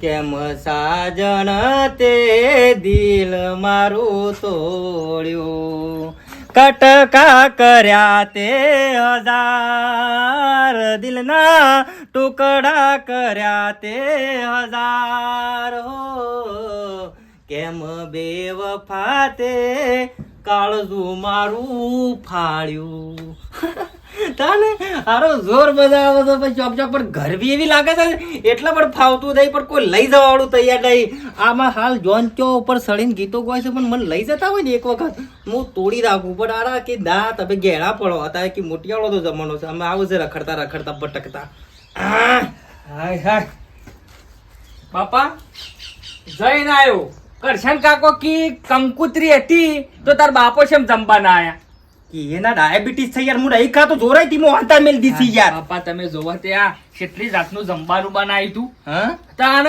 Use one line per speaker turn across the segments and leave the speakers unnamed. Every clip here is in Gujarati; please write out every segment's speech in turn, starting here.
કેમ સાજણ તે દિલ મારું તોડ્યું? કટકા કર્યા તે હજાર, દિલના ટુકડા કર્યા તે હજાર. હો, કેમ બેવફા તે કાળજું મારું ફાડ્યું તાને આરો જોર બજાવો તો પછી ચોક ચોક પર ઘર બી એવી લાગે છે એટલા પણ ફાવતું નહીં પણ કોઈ લઈ જવા વાળું તૈયાર નહીં. આમાં હાલ જોન ચો ઉપર સળીને ગીતો ગાય છે, પણ મને લઈ જતા હોય ને એક વખત, હું તોડી રાખું પણ આરા કે દા તમે ઘેડા પડો, હતા કે મોટિયાળો તો જમાનો છે, અમે આવું છે રખડતા રખડતા, ભટકતા! હાય હાય.
બાપા, જઈને આવ્યો કરશન કાકો કી કંકુતરી હતી, તો તાર બાપો છે જમવા ના આયા.
એના ડાયાબિટીસ થઈ યાર હું નહીં તો જોરાઈ તી હું હતા મેલ દીધી યાર.
બાપા તમે જોવા ત્યાં કેટલી જાતનું જમવાનું બનાવ્યું તું.
હા?
તાણ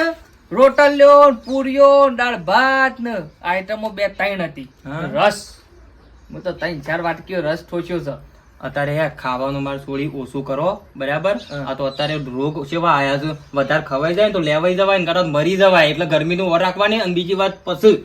રોટલ્યો પૂરીઓ દાળ ભાત ને આઈટમો બે ત્રણ હતી. રસ. હું તો ત્રણ ચાર વાટકીઓ રસ ઠોચ્યો છે.
અત્યારે યાર ખાવાનું મારે થોડી ઓછું કરો બરાબર. આ તો અત્યારે રોગ સેવા આયા છે. વધારે ખવાઈ જાય ને તો લેવાઈ જવાય ને કાં મરી જવાય. એટલે ગરમીનું ઓર રાખવાની અને બીજી વાત પછી.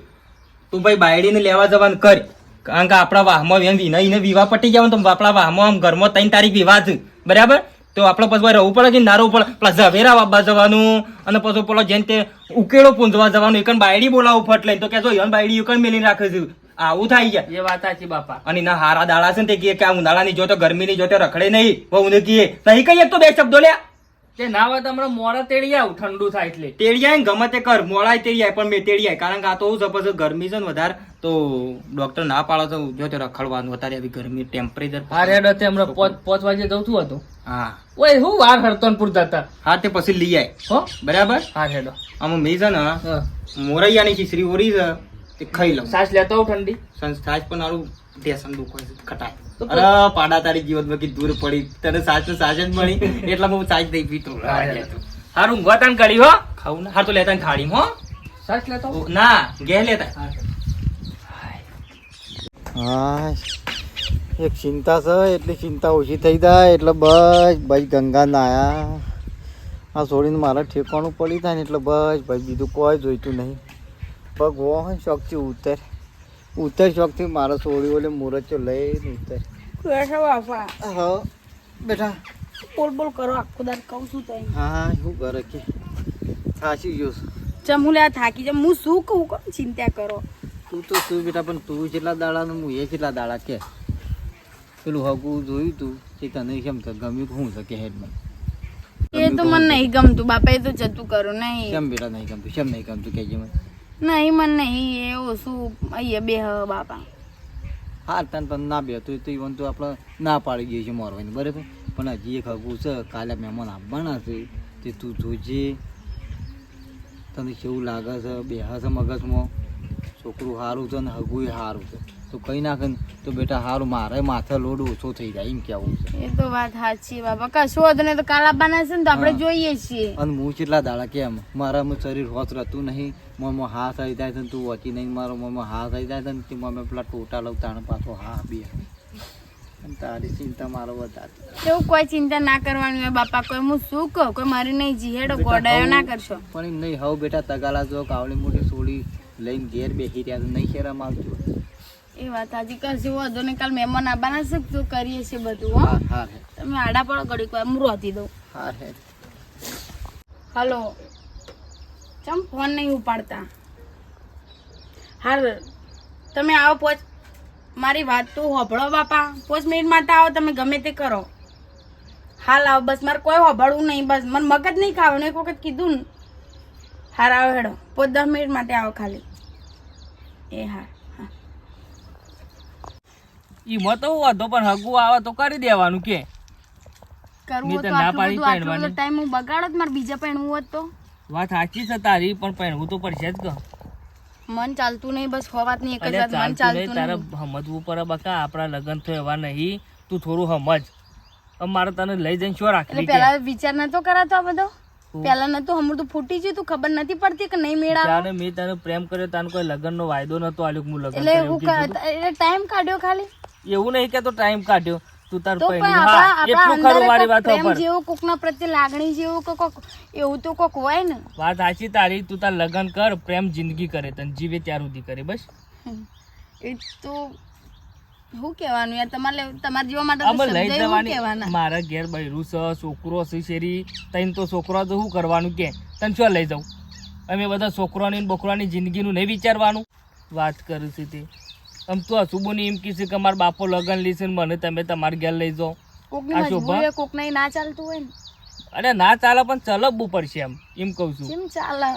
તું ભાઈ બાયડીને લેવા જવાનું કર. કારણ કે આપણા વાહમાં એમ વિના વિવાહ પટી જવાનું તો આપણા વાહમાં આમ ઘરમાં ત્રણ તારીખ વિવાહ છે બરાબર? તો આપણે પછી રહેવું પડે કે ના પડે? પેલા ઝવેરા વાપવા જવાનું અને પછી પેલો જેમ તે ઉકેળો પૂંજવા જવાનું એકન બાયડી બોલાવું ફટ લઈને. તો કે જો યન બાયડી એકન મેલી રાખે છે. આવું થાય છે.
એ વાત સાચી બાપા.
અને ના હારા દાડા છે ને તે કે આ ઉનાળાની જો તો ગરમીની જો તો રખડે નહીં. વહુને કહીએ નહીં કહીએ તો બે શબ્દો લ્યા.
તે ના હોય તો હમણાં મોડા તેડી આવું ઠંડુ થાય એટલે.
તેડિયાય ને ગમે તે કર મોડાય તેડિયાય પણ મેં તેડિયાય કારણ કે આ તો હું છે પછી ગરમી છે ને વધારે તો ડોક્ટર ના પાડો તો જો તે રખડવાનું વધારે આવી ગરમી ટેમ્પરેચર
રેડ હતી હમણાં પોચ પોચ વાગે જતું હતું
હા.
ઓય હું વાર હરતોનપુર જતા.
હા તે પછી લઈ આય.
હો?
બરાબર?
હા હેડો.
આમાં મેં છે ને. મોરૈયાની ખીચડી ઓરી છે તે ખાઈ લઉં.
સાસ લેતો આવું ઠંડી.
સંસ્થા પણ મારું ટેશન દુખો છે કટાય અરે પાડા તારી જીવનમાં કે દૂર પડી. તને સાચ સાચે જ મળી એટલા હું સાચ દઈ પીતો.
હારું ગોતાન કરી હો.
ખાવું ના? હાર તો લેતા થાળી હો.
સાચ લેતો?
ના ઘે લેતા.
હા.
એક ચિંતા છે એટલી ચિંતા ઓછી થઈ જાય એટલે બસ ભાઈ ગંગા નાયા. આ છોડીને મારે ઠેકાણું પડી થાય ને એટલે બસ ભાઈ બીજું કોઈ જોઈતું નહીં. ભગવાન શોખથી ઉતર. ઉતર ચોકથી મારે છોડી ઓલે મુરચો લઈને ઉતર.
કશા બાપા
હા બેટા.
બોલ બોલ કરો આખો દાર કહું છું તઈ.
હા શું કરે કે. થાકી ગયો ચમ
ચમુ લે થાકી જમ હું શું કહું? કોણ ચિંતા કરો?
તું તો શું બેટા પણ તું કેટલા દાડાનું હું એ કેટલા દાડા કે. પેલું હગું જોયું તું કે તને કેમ ગમ્યું હું શું હેડમાં
એ તો મને નહીં ગમતું બાપા એ તો જતું કરો નહીં.
કેમ બેટા નહીં ગમતું? કેમ નહીં ગમતું? કહેજે મને.
નહીં મને નહીં એવું શું અહીંયા બે બાપા.
હા, તને પણ ના બે તો ઈવન તો આપણે ના પાડી દઈએ છીએ મારવાની બરાબર? પણ હજી એક હગું છે, કાલે મહેમાન આવવાના છે, તે તું જોજે. તને કેવું લાગે છે બે છે મગજમાં? છોકરું સારું છે ને હગું સારું છે. તો કઈ નાખે ને તો બેટા સારું મારે માથે લોડ ઓછો થઈ જાય એમ કેવું છે.
એ તો વાત સાચી બાપા કશું હોતું નહીં તો કાલાબાના છે ને તો આપણે જોઈએ છીએ.
અને હું કેટલા દાડા કેમ? મારામાં શરીર હોત રહેતું નહીં મમ્મો હા થઈ જાય છે ને તું વચી નહીં મારો મમ્મો હા થઈ જાય છે ને મમ્મી પેલા ટોટા લઉં તાણે પાછો હા બી. તારી ચિંતા મારો વધારે.
એવું કોઈ ચિંતા ના કરવાની હોય બાપા. કોઈ હું શું કહું? કોઈ મારી નહીં જીહેડો ગોડાયો ના કરશો.
પણ નહીં હવ બેટા તગાલા જો કાવળી મોટી સોળી લઈને ઘેર બેસી રહ્યા નહીં શેરામ આવજો
એ વાત સાચી. કશું વાંધો નહીં કાલ મહેમાન આવવાના છે તો કરીએ છીએ બધું હો. તમે આડા પડો ઘડીક વાર હું રોતી દઉં. હલો. ચમ ફોન નહીં ઉપાડતા? હાર તમે આવો પોચ. મારી વાત તો હોભળો બાપા. પોચ મિનિટ માટે આવો તમે ગમે તે કરો. હાલ આવો બસ. મારે કોઈ હોભળવું નહીં બસ. મને મગજ નહીં ખાવાનું. એક વખત કીધું ને. હાર આવો હેડો. પોચ દસ મિનિટ માટે આવો ખાલી. એ હા
ઈમાં તો વાંધો પણ હગુ આવે તો કરી દેવાનું કે.
કરવું
તો ના પાડી પહેરવાની.
ટાઈમ હું બગાડો માર બીજા પહેરવું હોત તો.
વાત સાચી છે તારી પણ પહેરવું તો પડશે જ કે
મન ચાલતું નહીં બસ હોવાત નહીં એક જ મન
ચાલતું નહીં તારે સમજવું પડે બકા આપણા લગન તો એવા નહીં તું થોડું સમજ મારે તને લઈ જઈને શું
એટલે
રાખવી કે?
પેલા વિચાર નતો કરાતો આ બધો? પેલા નતું હમણાં તો ફૂટી ગયું તું ખબર નથી પડતી કે નહીં મેળા
ત્યારે મેં તને પ્રેમ કર્યો તને કોઈ લગ્નનો વાયદો નતો આલ્યો હું લગન
એટલે એટલે ટાઈમ કાઢ્યો ખાલી.
એવું નહીં કે તો ટાઈમ કાઢ્યો. તું તાર એટલું ખરું મારી વાત પર
જેવું કોકના પ્રત્યે લાગણી જેવો કે કોક એવું તો કોક હોય ને.
વાત સાચી તારી તું તાર લગન કર પ્રેમ જિંદગી કરે તન જીવે ત્યાર સુધી કરે બસ.
એ તો શું કહેવાનું યાર તમારે તમારા જીવા માટે
અમે લઈ જવાની. મારા ઘેર બૈરું છે છોકરો છે શેરી. તઈને તો છોકરો તો શું કરવાનું કે? તને શું લઈ જાઉં? અમે બધા છોકરાની બકરાની બોકરાની જિંદગીનું નહીં વિચારવાનું. વાત કરું છું તે. આમ તો અશુભોની એમ કીધું કે મારા બાપો લગ્ન લીશે મને તમે તમારી ઘેર લઈ જાઓ.
કોકની મજબૂરી કોકને ના ચાલતું હોય ને.
અરે ના ચાલે પણ ચલવવું પડશે એમ. એમ કહું છું.
કેમ ચાલે?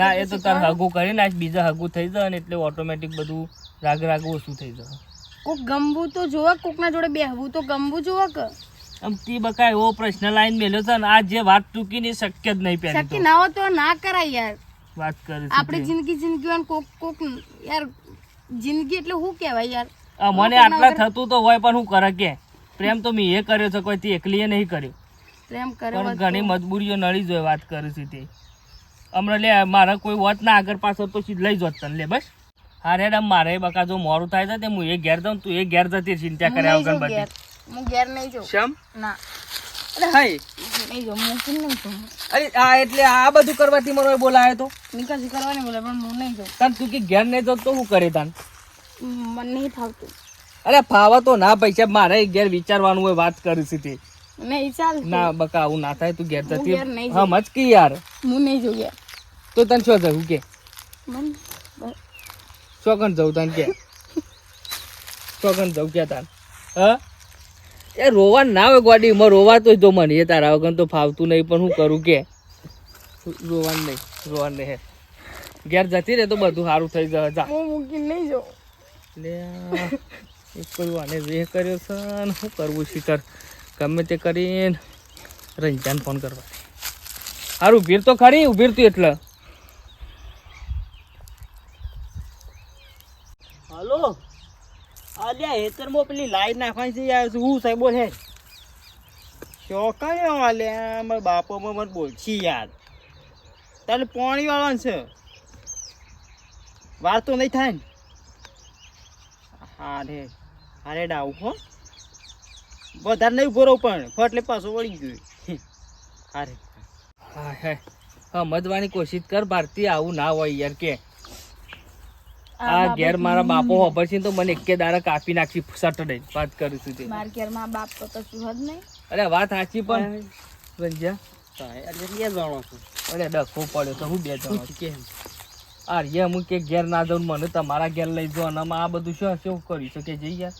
ના એ તો તાર હગું કરી નાખ બીજા હગું થઈ જાય ને એટલે ઓટોમેટિક બધું રાગ રાગ ઓછું થઈ જાય.
કોક ગમવું તો જોવે કોકના જોડે બેહવું તો ગમવું જોવે કે?
આમ તી બકા એવો પ્રશ્ન લાઈન મેલ્યો છે ને આ જે વાત ચૂકી ને શક્ય જ નહીં પહેલી
ના હોય તો ના કરાય યાર.
વાત કરે
આપણી જિંદગી જિંદગી કોક કોક યાર જિંદગી એટલે શું કહેવાય યાર.
મને આટલા થતું તો હોય પણ હું કરે કે? પ્રેમ તો મેં એ કર્યો છે કોઈ એકલીએ નહીં કર્યો.
પ્રેમ કરે
પણ ઘણી મજબૂરીઓ નડી જોઈએ વાત કરું છે તે. હમણાં લે મારા કોઈ વત ના આગળ પાછળ તો લઈ જોત તને લે બસ. હારે આમ મારે બકા જો મોરું થાય છે તે હું એ ઘેર જાઉં તું એ ઘેર જતી ચિંતા કર્યા વગર બધી
હું ઘેર નહીં જાઉં.
શમ?
ના.
અરે હાય
નહીં જાઉં હું કેમ નહીં જાઉં.
અરે આ એટલે આ બધું કરવાથી મને બોલાયો તો?
નિકાસી કરવાની બોલે પણ હું નહીં જાઉં
તાર તું કે ઘેર નહીં જાઉં તો હું કરે તાન?
મને નહીં ફાવતું.
અરે ફાવા તો ના પૈસા મારે ઘેર વિચારવાનું હોય વાત કરી છે તે
નહીં ચાલ
ના બકા આવું ના થાય તું ઘેર જતી મચ કી યાર.
હું નહીં જોઉં યાર
તો તને શું જવું કે?
મને
ચોકન જવું તને કે? ચોકન જવું કે તાન? હા? એ રોવા ના હોય ગોડી માં રોવા તો જો મને. એ તારા વગર તો ફાવતું નહીં પણ હું કરું કે? રોવાનું નહીં. નહીં હે. ઘેર જતી રહે તો બધું સારું થઈ જાય જા.
હું મૂકીને નહીં જો
લે એક કોઈ આને વેહ કર્યો છે ને શું કરવું શિખર ગમે તે કરીને રંજાન ફોન કરવા. સારું ઉભીર તો ખરી ઉભીર તું એટલે.
હલો? અલ્યા હેતરમાં પેલી લાઈટ નાખવાની છે યાર હું સાહેબ બોલ? હે ચોકાયો અલ્યા મારા બાપોમાં મને બોલશી યાર. તારે પાણી વાળવાનું છે. વાર તો નહીં થાય ને. હારે હારે ડાવું હો. વધારે નહીં ઊભો રહું પણ ફટલે પાછો વળી ગયું. હારે.
હા હે. સમજવાની કોશિશ કર ભારતી આવું ના હોય યાર કે. આ ઘેર મારા બાપો ખબર છે તો મને એકે દાડા કાપી નાખી સટડે વાત કરું છું તે.
મારા ઘેરમાં બાપ તો કશું જ નહીં.
અરે વાત સાચી પણ. રંજા
એટલે જાણો છું.
અરે ડખો પડ્યો તો હું બે જણો
શું કે
આ રે હું કે ઘેર ના જાઉં મને તમારા ઘેર લઈ જાઓ અને આ બધું શું શું કરી શકે જઈ યાર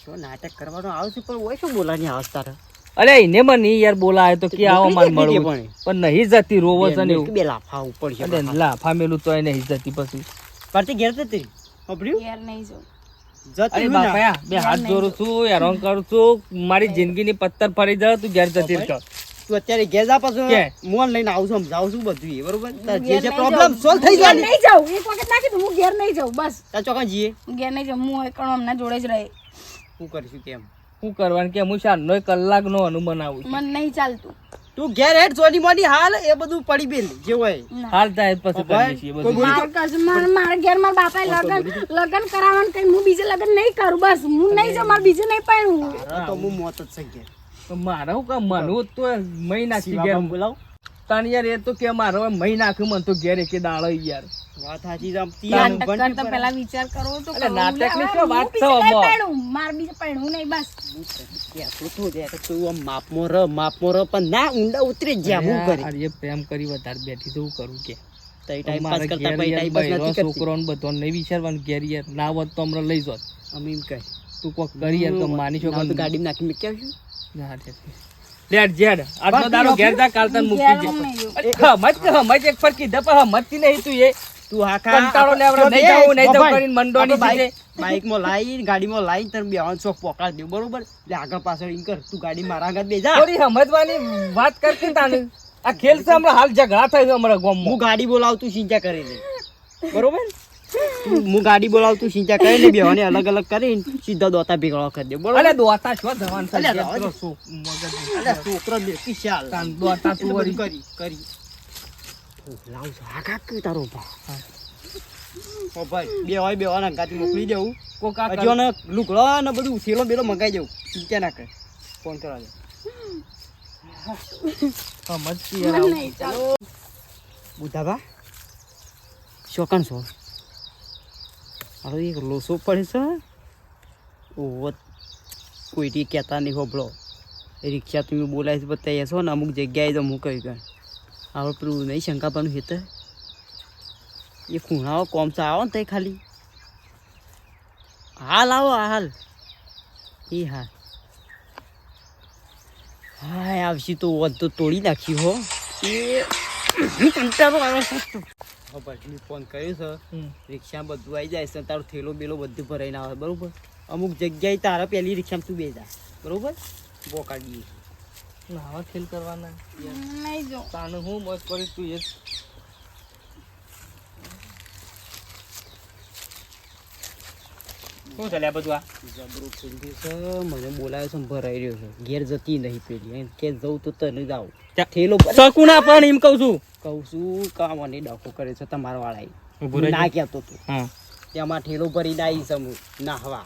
શું નાટક કરવાનો આવશે? પણ હોય શું બોલાની આવશે તારે?
અરે એને મને યાર બોલાય તો કે આવો માર મળવું. પણ નહીં જતી રોવો છે ને એવું.
બે લાફા ઉપર છે
અરે લાફા મેલું તો નહીં જતી પછી.
પાર્ટી ઘેર જતી અભર્યું
ઘેર નહીં જો
જતી.
બાપા બે હાથ જોડું છું યાર કરું છું મારી જિંદગીની પથ્થર ફરી જાય તું ઘેર જતી રહે.
તું અત્યારે ઘેર જા પાછો. મોન લઈને આવું છું સમજાવું છું બધું એ, બરોબર? જે છે
નહીં
પ્રોબ્લેમ સોલ્વ થઈ જાય
નહીં જાઉં. એક વખત નાખી દઉં હું ઘેર નહીં જાઉં બસ.
તા ચોકા જઈએ.
હું ઘેર નહીં જાઉં હું એકણો હમણાં જોડે જ રહે.
શું કરીશું કેમ?
શું કરવાનું કે હું શાનનો કલાક નો અનુમાન આવું મન
મને નહીં ચાલતું.
તું ઘેર હેડ સોની મોની હાલ એ બધું પડી બેલ જે હોય.
હાલ થાય પછી
કરી
કરીએ બધું.
માર
મારે કશું માર મારા ઘેર માર બાપા લગન લગન કરાવવાનું કઈ હું બીજે લગન નહીં કરું બસ. હું નહીં જો માર બીજે નહીં
તારે તો હું મોત જ છે ઘેર
મારે કે મનુ તો મહી નાખી ઘેર.
બોલાવ.
તાન યાર એ તો કે મારો મહિના મહી નાખ્યું મને તો ઘેર કે દાડો યાર.
વાત સાચી છે
તિયાન
પણ
તો પહેલા વિચાર કરો તો
અરે નાટકની શું વાત છે
નહીં
માર
પાડું. બીજે પાડવું નહીં બસ.
કે તો તે કે તું આમ માપમાં રહ માપમાં રહ પણ ના ઊંડા ઉતરી જ્યા હું કરી.
અરે એ પ્રેમ કરી વધારે બેઠી તો હું કરું કે?
તઈ ટાઈમ પાસ કરતા
પઈ
ટાઈમ પાસ નથી કરતી.
છોકરો ને બધો નહીં વિચારવાનું ઘેર યાર. ના હોત તો હમણાં લઈ જોત.
અમે એમ કહે.
તું કોક કરી યાર તો માની છો
ગાડી નાખી ગાડીમાં કે આવશું
લેટ જેડ. આજનો દાડો ઘેર જા કાલ તને મૂકી એક નહીં તું એ.
તું
કંટાળો લેવડો નહીં જાવું, નહીં જાવું કરીને મંડોની
બેવાનો શોખ પોકાડ દે બરોબર? આગળ પાછળ કર. તું ગાડી મારા આગળ બેજા
થોડી સમજવાની વાત કરતી તાને. આ ખેલ છે હમણાં. હાલ ઝઘડા થાય છે હમણાં ગામમાં.
હું ગાડી બોલાવતું સિંચા કરી દે બરોબર? હું ગાડી બોલાવતું સિંચા કરીને બેવાને અલગ અલગ કરીને સીધા દોતા ભેગા કરી દે. બરોબર
અલે દોતા છો જવાન
અલ્યા છોકરો બેસી ચાલ
તાન દોતા તું વળી?
કરી કરી. લાવ છું. હા તારો ભા. ઓ ભાઈ. બે હોય બે હોય ગાડી મોકલી દેવું.
કોક આ
આને લુગડો ને બધું સેલો બેલો મંગાઈ દેવું. સિંચા ના કરે ફોન કરવા દે.
સમજ
બુધાબા શોકણ છો? અરે, એક લોસો પડે છે. ઓહો કોઈથી કહેતા નહીં હોબળો એ રિક્ષા તમે બોલાય છે બતાવી છો ને, અમુક જગ્યાએ તો હું કહ્યું કે આપણે પેલું નહીં શંકાપાનું હેત એ ખૂણાઓ કોમ તો આવો ને તે ખાલી. હાલ, આવો હાલ. એ હાલ. હાય, આવશે તો વધ તો તોડી નાખ્યું હો. એ કંટાળો આવે છે ફોન કર્યો છે? રિક્ષા બધું આવી જાય છે તારો થેલો બેલો બધું ભરાઈને આવે બરોબર? અમુક જગ્યાએ તારા પહેલી રિક્ષામાં તું બે જા બરોબર? બોકાડી
નાવા ખેલ કરવાના.
નહીં જો.
તાનું હું મસ્ત કરીશ તું એ શું ચાલે બધું આ?
જબરું પેલી છે મને બોલાયો છે ભરાઈ રહ્યો છે. ઘેર જતી નહીં પેલી એમ કે જવું તો તને જાવ થેલો
સકુના પણ એમ કહું છું.
કહું છું કામ અને ડખો કરે છે તમારા વાળાએ. ના કહેતો તું. તેમાં ઠેલો ભરીને આવી છે હું. નાહવા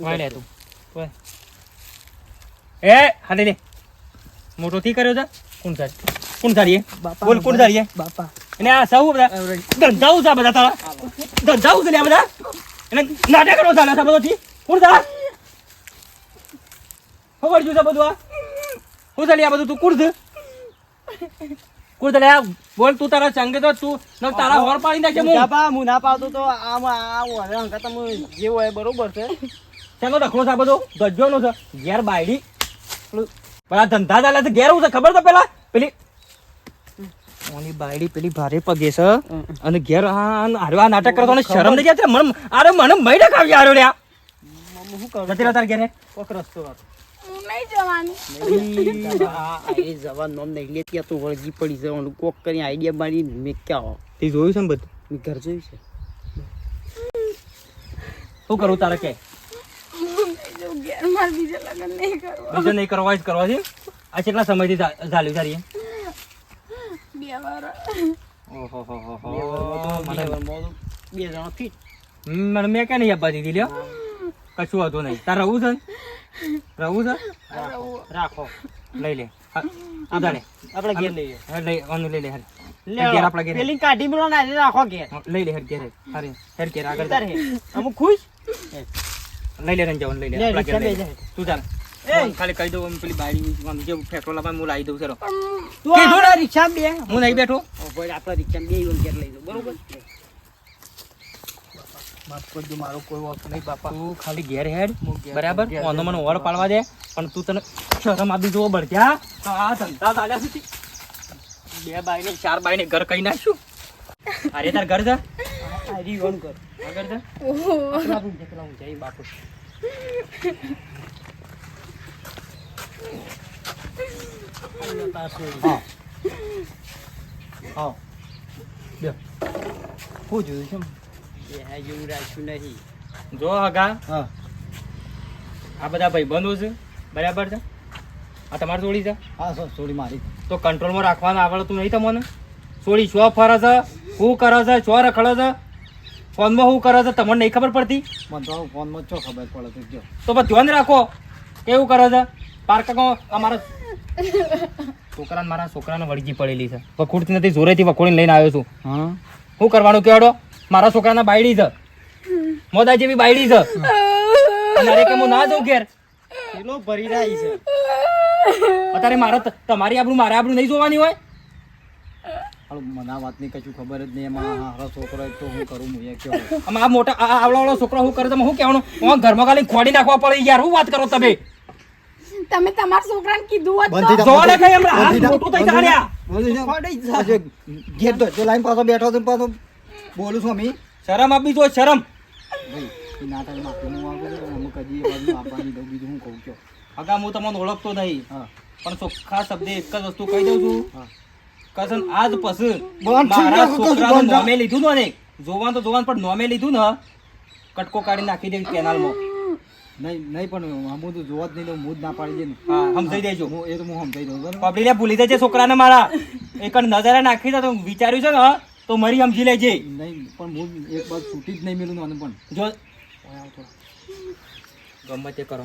વાય તું. એ હાથે લે. મોટો થી કર્યો છે? કોણ સારી કોણ સારી
બાપા,
બોલ કોણ સારી
બાપા.
અને આ સૌ બધા? ધંધાવું છે બધા તારા? ધંધાવું છે લે બધા? નાટક કરો આ બધો થી કોણ સા ખબર જો બધું આ. હું ચાલે આ બધું તું? કુર્દ કુર્દ લે બોલ તું તારા ચંગે તો તું. ન તારા હોર પાડી નાખે હું
બાપા હું ના પાડતો તો આમાં આ હવે હંકા તમ જે હોય બરોબર છે.
શેનો રખડો છે આ નો છે. ઘેર બાયડી. પણ આ ધંધા ચાલે છે. ઘેર હું છે. ખબર તો પેલા? પેલી ઓની બાયડી પેલી ભારે પગે છે. અને ઘેર આ આ નાટક કરતો શરમ નહીં જાય મને અરે મને મહિને કાવી આરો રે
હું કરું?
નથી તાર ઘેરે.
કોક રસ્તો
નહીં જવાની.
નહીં, જવાન નોમ નહીં. લે ત્યાં તો વળગી પડી જવાનું કોક કરી આઈડિયા મારી મેં ક્યાં
તે જોયું છે ને બધું?
મેં ઘર જોયું છે.
શું કરું તારે કે?
હું નહીં જઉં. ઘેર મારે બીજા નહીં કરવા.
બીજો નહીં કરવા જ કરવા છે આ કેટલા સમયથી ચાલ્યું તારી
બે વાર
ઓહો હો હો
બે વારમાં તો બે જણા ફીટ
મને મેં ક્યાં નહીં આપવા દીધી લ્યો. કશું હતું નહીં. તાર રહું છે? રહું છે?
રાખો.
લઈ લે.
આપણે ઘેર લઈએ.
લઈ આનું લઈ લે.
લે
ઘેર આપણા ઘેર.
પેલી કાઢી મેળો ના રાખો ઘેર.
લઈ લે હેર ઘેર. હારે હેર ઘેર આગળ
તારે અમુક ખુશ?
લઈ લે રંજાવન લઈ આપણા ઘેર. તું ચાલ. ખાલી કહી દઉં પેલી બાયડી જે પેટ્રોલ આપે હું લાવી દઉં ચલો
તું રિક્ષા બે.
હું નહીં બેઠો.
ભાઈ રિક્ષા બે ઈવન ઘેર લઈ જાઓ બરોબર?
માફ કરજો મારો કોઈ વાંક નહીં બાપા. તું ખાલી ઘેર હેડ બરાબર? ઓનો મને ઓળ પાડવા દે પણ તું તને શરમ આપી જોવો બળ્યા તો આ ધંધા ચાલ્યા સુધી બે બાઈ ને ચાર બાઈ ને ઘર કઈ નાખ્યું. અરે તાર ઘર જા
કર
આગળ જા
હું બાપુ. હા. હા
બે
જોયું છે જેવું રાખ્યું નહીં
જો હગા
હા
આ બધા ભાઈબંધો છે? બરાબર છે? આ તમારે જોડી છે?
હા સર સોરી મારી.
તો કંટ્રોલમાં રાખવાનું આવડતું નહીં તમને? સોડી શો ફરે છે? શું કરે છે? શો રખડે છે? ફોનમાં શું કરે છે? તમને નહીં ખબર પડતી?
મને તો ફોનમાં ચો ખબર પડે તો જો.
તો ધ્યાન રાખો. કેવું કરે છે? પાર્કમાં અમારા છોકરાને મારા છોકરાને વળગી પડેલી છે. વખોડતી નથી જોરેથી વખોડીને લઈને આવ્યો છું.
હા?
શું કરવાનું કેવડો મારા છોકરાના બાયડી છે. મોદા જેવી બાયડી છે. અરે કે હું ના જઉં ઘેર?
પેલો ભરી રહી છે.
અત્યારે મારે તમારી આપણું મારે આપણું નહીં જોવાની હોય?
મને આ વાતની કશું ખબર જ નહીં એમાં હારો છોકરો એક તો હું કરું હું એ કેવો
આમાં આ મોટા આ આવડો આવડો છોકરો હું કરે તમે શું કહેવાનું? હું ઘરમાં ખાલી ખોડી નાખવા પડે યાર હું વાત કરો તમે?
તમે તમારા છોકરાને કીધું હોત તો.
જોડે કઈ હમણાં હાથ મોટું થઈ
જાણ્યા ઘેર તો જો લાઈન પાછો બેઠો છું પાછો. બોલું છું અમી.
શરમ આપી જો શરમ.
નાટક માફી હું માંગુ અમુક હજી આપવાની દઉં બીજું હું કહું છું.
અગા હું તમને ઓળખતો નહીં પણ ચોખ્ખા શબ્દે એક જ વસ્તુ કહી દઉં છું. કસન આજ પછી મારા છોકરાનું નોમે લીધું ને જોવાનું તો જોવાન પણ નોમે લીધું ને કટકો કાઢી નાખી દેવી કેનાલમાં.
નહીં નહીં પણ હું તો જોવા જ નહીં દઉં હું જ ના પાડી દે ને.
સમજાઈ દેજો
હું એ તો હું સમજાઈ દઉં બરાબર?
પબ્લિક ભૂલી જાય છોકરાને મારા. એક નજરે નાખી દે તો વિચાર્યું છે ને તો મરી સમજી લેજે.
નહીં પણ હું એક બાદ છૂટી જ નહીં મેલું આને પણ.
જો. ગમે તે કરો.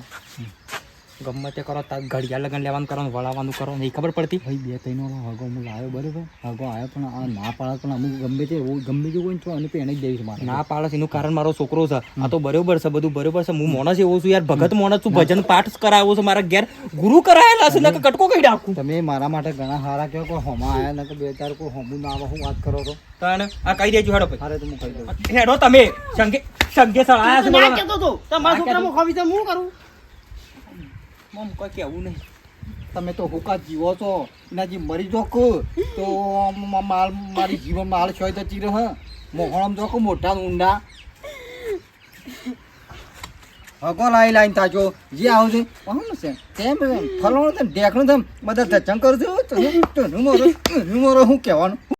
ગમે તે કરો ઘડિયાળ લગન લેવાનું કરો વળાવવાનું કરો નહીં ખબર પડતી.
ભાઈ બે ત્રણ વાળો હગો હું લાવ્યો બરાબર? હગો આવ્યો પણ આ ના પાડે પણ અમુક ગમે તે ગમે તે કોઈ અને એને જ દઈશ મારે.
ના પાડે એનું કારણ મારો છોકરો છે. આ તો બરોબર છે બધું બરોબર છે. હું મોણસ એવો છું યાર ભગત મોણસ છું ભજન પાઠ કરાવ્યો છું મારા ઘેર. ગુરુ કરાયેલા છે નકર કટકો કઈ નાખું.
તમે મારા માટે ઘણા સારા કહો કોઈ હોમા આવ્યા નકર બે ચાર કોઈ હોમું ના આવે હું વાત કરો તો
તને આ કહી દેજો હેડો ભાઈ.
અરે તો હું કહી દઉં.
હેડો તમે. સંગે સંગે સળાયા છે
ના
બોલો.
કહેતો તો. તમારા છોકરામાં ખોવી તો હું કરું?
મમ કોઈ કેવું નહીં.
તમે તો હુકા જીવો છો. એના મરી જોક તો માલ મારી જીવન માલ છોય તો ચીર, હ. મોહણમ જોકો મોટા ઊંડા. હકો લાઈ લાઈન તાજો જે આવું છે છે. તેમ ફલવાનું તેમ ઢેકણું તેમ બધા ધચમ કરું તો હું મોરો હું મોરો હું કહેવાનું?